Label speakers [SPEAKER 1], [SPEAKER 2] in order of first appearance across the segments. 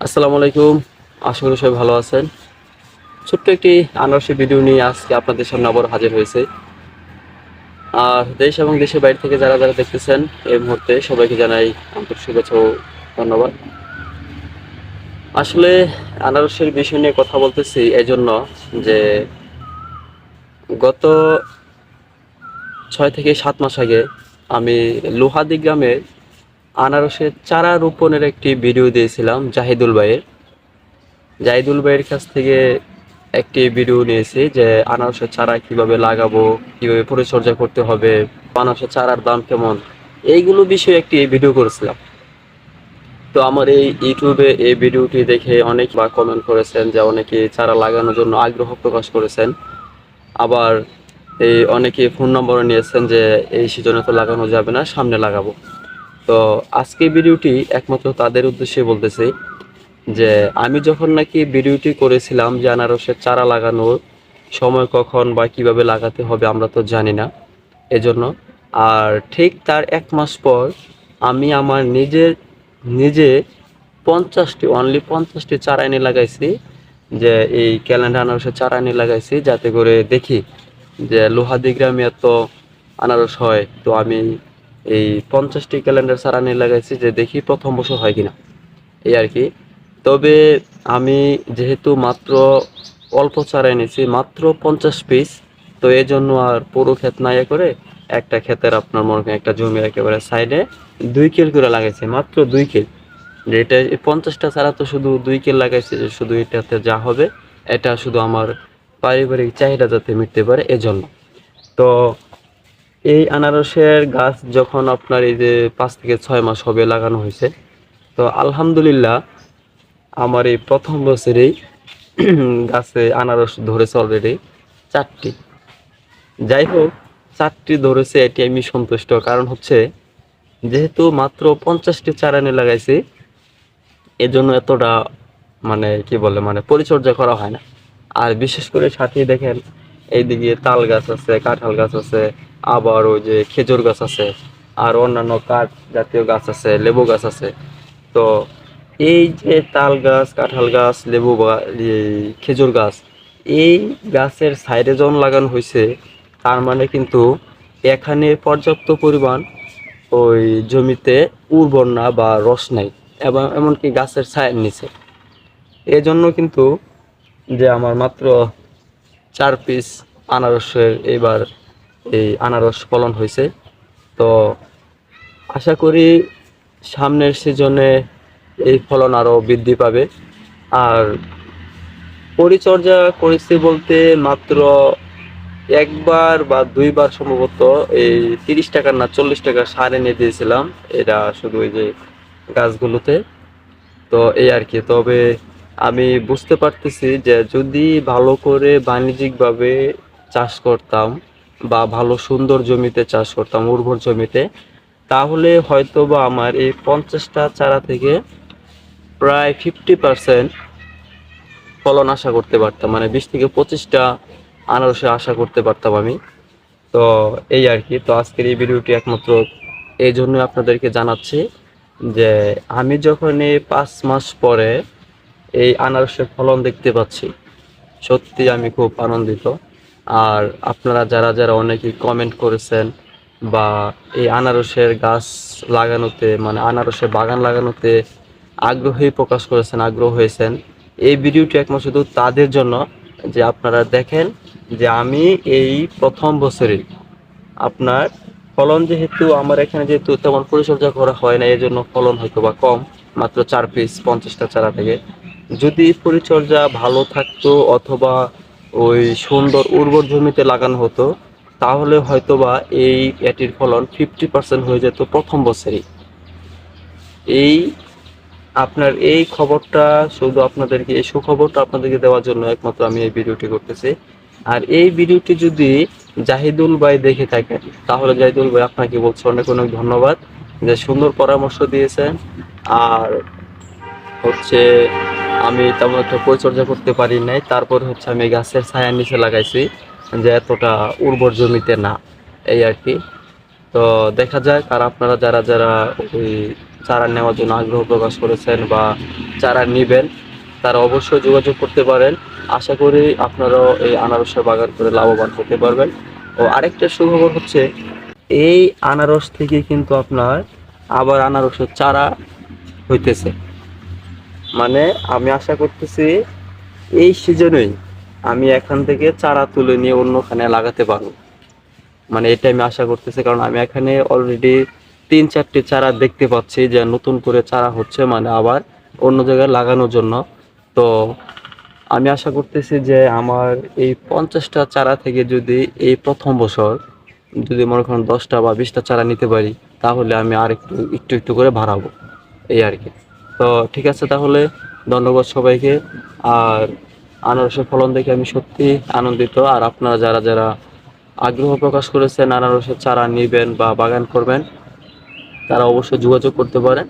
[SPEAKER 1] আসসালামু আলাইকুম। আশা করি সবাই ভালো আছেন। ছোট্ট একটি আনারসি ভিডিও নিয়ে আজকে আপনাদের সামনে আবার হাজির হয়েছে। আর দেশ এবং দেশের বাইরে থেকে যারা যারা দেখতেছেন এই মুহূর্তে সবাইকে জানাই আন্তরিক শুভেচ্ছা ও ধন্যবাদ। আসলে আনারসের বিষয় নিয়ে কথা বলতেছি এজন্য যে গত ছয় থেকে সাত মাস আগে আমি লোহাদি গ্রামে আনারসের চারা রোপণের একটি ভিডিও দিয়েছিলাম জাহিদুল ভাইয়ের। জাহিদুল ভাইয়ের কাছ থেকে একটি ভিডিও নিয়েছি যে আনারসের চারা কীভাবে লাগাবো, কীভাবে পরিচর্যা করতে হবে, আনারসের চারার দাম কেমন? এইগুলো বিষয়ে একটি ভিডিও করেছিলাম। তো আমার এই ইউটিউবে এই ভিডিওটি দেখে অনেক বা কমেন্ট করেছেন যে অনেকে চারা লাগানোর জন্য আগ্রহ প্রকাশ করেছেন। আবার এই অনেকে ফোন নম্বর নিয়েছেন যে এই সিজনে তো লাগানো যাবে না, সামনে লাগাবো। তো আজকে ভিডিওটি একমাত্র তাদের উদ্দেশ্যে বলতেছি যে আমি যখন নাকি ভিডিওটি করেছিলাম যে আনারসের চারা লাগানোর সময় কখন বা কীভাবে লাগাতে হবে আমরা তো জানি না এজন্য। আর ঠিক তার এক মাস পর আমি আমার নিজের, নিজে পঞ্চাশটি অনলি পঞ্চাশটি চারা এনে লাগাইছি যে এই ক্যালেন্ডার আনারসের চারা এনে লাগাইছি যাতে করে দেখি যে লোহাদি গ্রামে এত আনারস হয়। তো আমি এই পঞ্চাশটি ক্যালেন্ডার চারা নিয়ে লাগাইছি যে দেখি প্রথম বছর হয় কিনা। এই আর কি। তবে আমি যেহেতু মাত্র অল্প চারা এনেছি মাত্র পঞ্চাশ পিস তো এই জন্য আর পুরো ক্ষেত না ইয়ে করে একটা ক্ষেতের আপনার মনে করেন একটা জমির একেবারে সাইডে দুই কিল করে লাগাইছে, মাত্র দুই কিল যে এটা পঞ্চাশটা ছাড়া তো শুধু দুই কিল লাগাইছে, যে শুধু এটাতে যা হবে, এটা শুধু আমার পারিবারিক চাহিদা যাতে মিটতে পারে, এজন্য। তো এই আনারসের গাছ যখন আপনার এই যে পাঁচ থেকে ছয় মাস হবে লাগানো হয়েছে, তো আলহামদুলিল্লাহ আমার এই প্রথম বছরেই গাছে আনারস ধরেছে অলরেডি চারটি। যাই হোক, চারটি ধরেছে, এটি আমি সন্তুষ্ট। কারণ হচ্ছে, যেহেতু মাত্র পঞ্চাশটি চারানি লাগাইছি, এজন্য এতটা মানে কি বলে মানে পরিচর্যা করা হয় না। আর বিশেষ করে সাথে দেখেন, এইদিকে তাল গাছ আছে, কাঁঠাল গাছ আছে আবার ওই যে খেজুর গাছ আছে, আর অন্যান্য কাঠ জাতীয় গাছ আছে, লেবু গাছ আছে। তো এই যে তাল গাছ, কাঁঠাল গাছ, লেবু খেজুর গাছ, এই গাছের সাইডে যখন লাগানো হয়েছে, তার মানে কিন্তু এখানে পর্যাপ্ত পরিমাণ ওই জমিতে উর্বর না বা রস নাই, এবং এমনকি গাছের ছায়ের নিচে। এজন্য কিন্তু যে আমার মাত্র চার পিস আনারসের এবার এই আনারস ফলন হয়েছে। তো আশা করি সামনের সিজনে এই ফলন আরও বৃদ্ধি পাবে। আর পরিচর্যা করেছি বলতে মাত্র একবার বা দুইবার সম্ভবত এই তিরিশ টাকার না চল্লিশ টাকা সার এনে দিয়েছিলাম। এটা শুধু ওই যে গাছগুলোতে। তো এই আর কি। তবে আমি বুঝতে পারতেছি যে যদি ভালো করে বাণিজ্যিকভাবে চাষ করতাম বা ভালো সুন্দর জমিতে চাষ করতাম, উর্বর জমিতে, তাহলে হয়তো বা আমার এই পঞ্চাশটা চারা থেকে প্রায় ফিফটি পার্সেন্ট ফলন আশা করতে পারতাম মানে বিশ থেকে পঁচিশটা আনারসে আশা করতে পারতাম আমি। তো এই আর কি, তো আজকের এই ভিডিওটি একমাত্র এই জন্য আপনাদেরকে জানাচ্ছি যে আমি যখন এই পাঁচ মাস পরে এই আনারসের ফলন দেখতে পাচ্ছি, সত্যি আমি খুব আনন্দিত। আর আপনারা যারা যারা অনেকেই কমেন্ট করেছেন বা এই আনারসের গাছ লাগানোতে মানে আনারসের বাগান লাগানোতে আগ্রহী প্রকাশ করেছেন, আগ্রহ হয়েছেন, এই ভিডিওটি একমাত্র শুধু তাদের জন্য যে আপনারা দেখেন যে আমি এই প্রথম বছরে আপনার ফলন যেহেতু আমার এখানে যেহেতু তেমন পরিচর্যা করা হয় না এই জন্য ফলন হয়তো বা কম, মাত্র চার পিস পঞ্চাশটা চারা থেকে। যদি পরিচর্যা ভালো থাকতো অথবা ওই সুন্দর উর্বর জমিতে লাগানো হতো, তাহলে হয়তোবা এই এটির ফলন ফিফটি পার্সেন্ট হয়ে যেত প্রথম বছরেই। এই আপনার এই খবরটা শুধু আপনাদেরকে, এই সুখবরটা আপনাদেরকে দেওয়ার জন্য একমাত্র আমি এই ভিডিওটি করতেছি। আর এই ভিডিওটি যদি জাহিদুল ভাই দেখে থাকেন, তাহলে জাহিদুল ভাই আপনাকে বলছে অনেক অনেক ধন্যবাদ যে সুন্দর পরামর্শ দিয়েছেন। আর হচ্ছে আমি তেমন একটা পরিচর্যা করতে পারি নাই। তারপর হচ্ছে আমি গাছের ছায়ার নিচে লাগাইছি যে এতটা উর্বর জমিতে না, এই আর কি। তো দেখা যায় আর আপনারা যারা যারা ওই চারা নেওয়ার জন্য আগ্রহ প্রকাশ করেছেন বা চারা নেবেন, তারা অবশ্যই যোগাযোগ করতে পারেন। আশা করি আপনারাও এই আনারসের বাগান করে লাভবান হতে পারবেন। ও আরেকটা সুখবর হচ্ছে, এই আনারস থেকে কিন্তু আপনার আবার আনারসের চারা হইতেছে। মানে আমি আশা করতেছি এই সিজনেই আমি এখান থেকে চারা তুলে নিয়ে অন্যখানে লাগাতে পারব। মানে এটা আমি আশা করতেছি, কারণ আমি এখানে অলরেডি তিন চারটি চারা দেখতে পাচ্ছি যে নতুন করে চারা হচ্ছে মানে আবার অন্য জায়গায় লাগানোর জন্য। তো আমি আশা করতেছি যে আমার এই পঞ্চাশটা চারা থেকে যদি এই প্রথম বছর যদি মনে করেন দশটা বা বিশটা চারা নিতে পারি, তাহলে আমি আর একটু একটু একটু করে বাড়াবো। এই আর কি। তো ঠিক আছে তাহলে ধন্যবাদ সবাইকে। আর আনারসের ফলন দেখে আমি সত্যি আনন্দিত। আর আপনারা যারা যারা আগ্রহ প্রকাশ করেছেন আনারসের চারা নেবেন বা বাগান করবেন, তারা অবশ্যই যোগাযোগ করতে পারেন।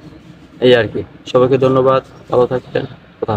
[SPEAKER 1] এই আর কি। সবাইকে ধন্যবাদ। ভালো থাকবেন। কথা